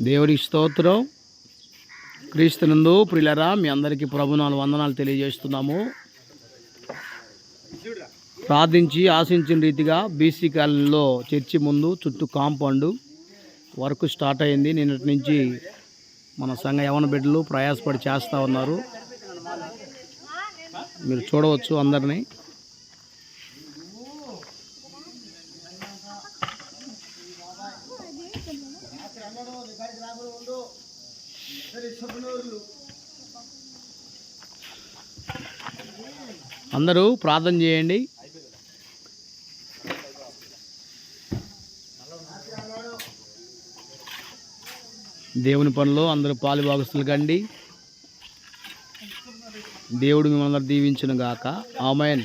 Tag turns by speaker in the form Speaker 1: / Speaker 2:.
Speaker 1: దేవుడి స్తోత్రం. క్రీస్తునందు ప్రిలరా మీ అందరికీ ప్రభునాలు వందనాలు తెలియజేస్తున్నాము. ప్రార్థించి ఆశించిన రీతిగా బీసీ కాలనీలో చర్చి ముందు చుట్టూ కాంపౌండ్ వర్క్ స్టార్ట్ అయింది. నిన్నటి నుంచి మన సంఘ యవన బిడ్డలు ప్రయాసపడి చేస్తూ ఉన్నారు. మీరు చూడవచ్చు అందరినీ. అందరూ ప్రార్థన చేయండి. దేవుని పనిలో అందరూ పాలు భాగస్తులు కండి. దేవుడు మిమ్మల్ని దీవించును గాక ఆమెన్.